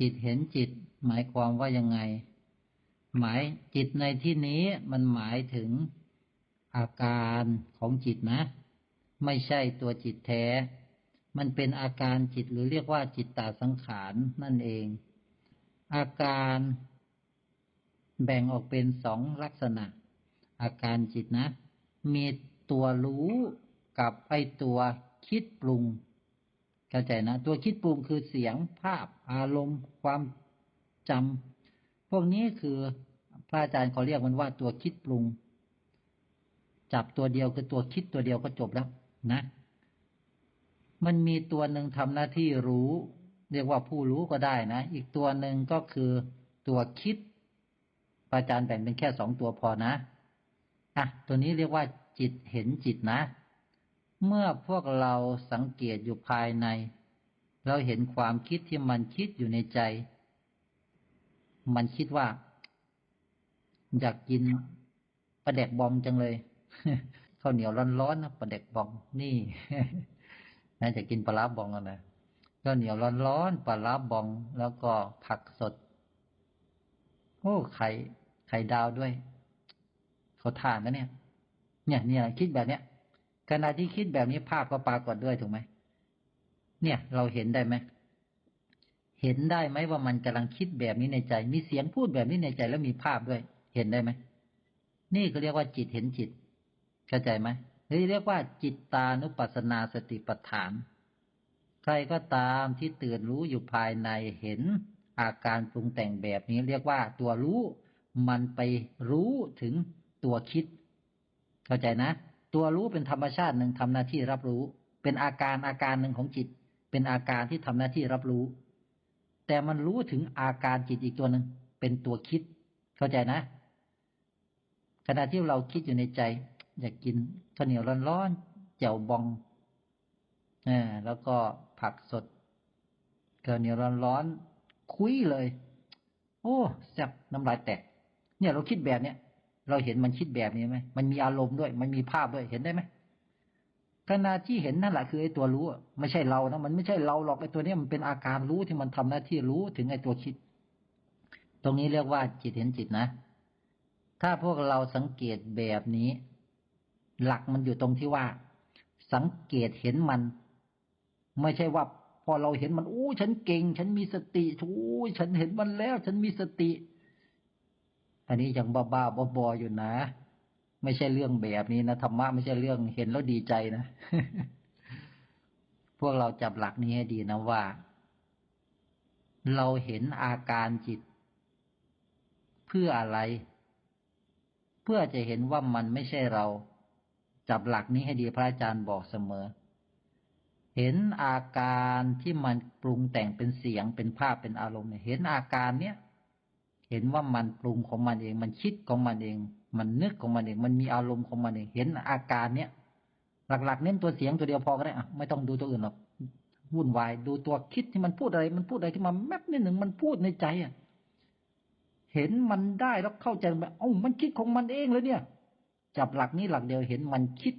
จิตเห็นจิต หมายความว่ายังไง หมายจิตในที่นี้มันหมายถึงอาการของจิตนะ ไม่ใช่ตัวจิตแท้ มันเป็นอาการจิตหรือเรียกว่าจิตตาสังขารนั่นเอง อาการแบ่งออกเป็นสองลักษณะ อาการจิตนะ มีตัวรู้กับไอตัวคิดปรุง เข้าใจนะ ตัวคิดปรุงคือเสียงภาพอารมณ์ ความจำพวกนี้คือพระอาจารย์เขาเรียกมันว่าตัวคิดปรุง จับตัวเดียวคือตัวคิดตัวเดียวก็จบแล้วนะ มันมีตัวหนึ่งทำหน้าที่รู้ เรียกว่าผู้รู้ก็ได้นะ อีกตัวหนึ่งก็คือตัวคิดพระอาจารย์แบ่งเป็นแค่สองตัวพอนะอะตัวนี้เรียกว่าจิตเห็นจิตนะ เมื่อพวกเราสังเกตอยู่ภายใน เราเห็นความคิดที่มันคิดอยู่ในใจ มันคิดว่า อยากกินปลาแดกบองจังเลยข้าวเหนียวร้อนๆนะปลาแดกบองนี่น่าจะกินปลาบองกันนะข้าวเหนียวร้อนๆปลาบองแล้วก็ผักสด โอ้ไข่ไข่ดาวด้วยเขาทานนะเนี่ย เนี่ยเนี่ยคิดแบบเนี้ย ขณะที่คิดแบบนี้ภาพก็ปรากฏด้วยถูกไหมเนี่ย เราเห็นได้ไหมเห็นได้ไหมว่ามันกำลังคิดแบบนี้ในใจ มีเสียงพูดแบบนี้ในใจแล้วมีภาพด้วย เห็นได้ไหมนี่ก็เรียกว่าจิตเห็นจิต เข้าใจไหมหรือเรียกว่าจิตตานุปัสสนาสติปัฏฐาน ใครก็ตามที่ตื่นรู้อยู่ภายในเห็นอาการปรุงแต่งแบบนี้เรียกว่าตัวรู้ มันไปรู้ถึงตัวคิด เข้าใจนะ ตัวรู้เป็นธรรมชาติหนึ่งทำหน้าที่รับรู้ เป็นอาการอาการหนึ่งของจิต เป็นอาการที่ทำหน้าที่รับรู้ แต่มันรู้ถึงอาการจิตอีกตัวหนึ่งเป็นตัวคิด เข้าใจนะ ขณะที่เราคิดอยู่ในใจ อยากกินข้าวเหนียวร้อนๆแจ่วบองอ่าแล้วก็ผักสดข้าวเหนียวร้อนๆคุยเลย โอ้แซ่บน้ำลายแตกเนี่ยเราคิดแบบเนี้ย เราเห็นมันคิดแบบนี้ไหมมันมีอารมณ์ด้วย มันมีภาพด้วยเห็นได้ไหมขณะที่เห็นนั่นแหละคือไอ้ตัวรู้ไม่ใช่เรานะมันไม่ใช่เราหรอกไอ้ตัวนี้มันเป็นอาการรู้ที่มันทำหน้าที่รู้ถึงไอ้ตัวคิด ตรงนี้เรียกว่าจิตเห็นจิตนะ ถ้าพวกเราสังเกตแบบนี้ หลักมันอยู่ตรงที่ว่า สังเกตเห็นมัน ไม่ใช่ว่า พอเราเห็นมันอู้ฉันเก่ง ฉันมีสติอู้ฉันเห็นมันแล้ว ฉันมีสติ อันนี้ยังบ้าบ้าบออยู่นะ ไม่ใช่เรื่องแบบนี้นะธรรมะไม่ใช่เรื่องเห็นแล้วดีใจนะ พวกเราจับหลักนี้ให้ดีนะว่า เราเห็นอาการจิต เพื่ออะไร เพื่อจะเห็นว่ามันไม่ใช่เรา จับหลักนี้ให้ดีพระอาจารย์บอกเสมอเห็นอาการที่มันปรุงแต่งเป็นเสียงเป็นภาพเป็นอารมณ์เนี่ยเห็นอาการเนี้ย เห็นว่ามันปรุงของมันเอง มันคิดของมันเอง มันนึกของมันเอง มันมีอารมณ์ของมันเอง เห็นอาการเนี้ยหลักๆเน้นตัวเสียงตัวเดียวพอก็ได้อะไม่ต้องดูตัวอื่นหรอกวุ่นวาย ดูตัวคิดที่มันพูดอะไร มันพูดอะไรที่มันแมบนิดหนึ่งมันพูดในใจอะเห็นมันได้แล้วเข้าใจแบบเอ้ามันคิดของมันเองเลยเนี่ย จับหลักนี้หลักเดียวเห็นมันคิด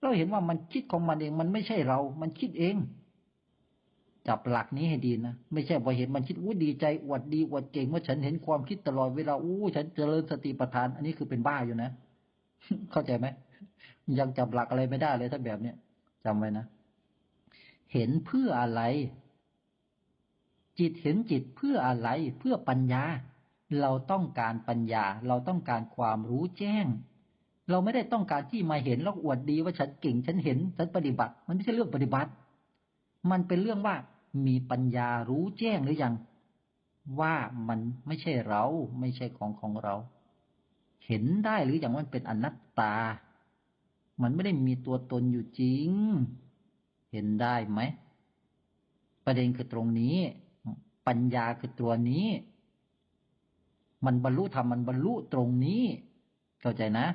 เราเห็นว่ามันคิดของมันเอง มันไม่ใช่เรา มันคิดเอง จับหลักนี้ให้ดีนะ ไม่ใช่พอเห็นมันคิดอู้ดีใจอวดดีอวดเก่งว่าฉันเห็นความคิดตลอดเวลาอู้ฉันเจริญสติปัฏฐาน อันนี้คือเป็นบ้าอยู่นะ เข้าใจไหมยังจับหลักอะไรไม่ได้เลยถ้าแบบเนี้ยจำไว้นะเห็นเพื่ออะไร จิตเห็นจิตเพื่ออะไร เพื่อปัญญา เราต้องการปัญญา เราต้องการความรู้แจ้ง เราไม่ได้ต้องการที่มาเห็นแล้วอวดดีว่าฉันเก่งฉันเห็นฉันปฏิบัติ มันไม่ใช่เรื่องปฏิบัติ มันเป็นเรื่องว่า มีปัญญารู้แจ้งหรือยัง ว่ามันไม่ใช่เรา ไม่ใช่ของของเรา เห็นได้หรืออย่างมันเป็นอนัตตา มันไม่ได้มีตัวตนอยู่จริง เห็นได้ไหม ประเด็นคือตรงนี้ ปัญญาคือตัวนี้ มันบรรลุธรรมมันบรรลุตรงนี้ เข้าใจนะ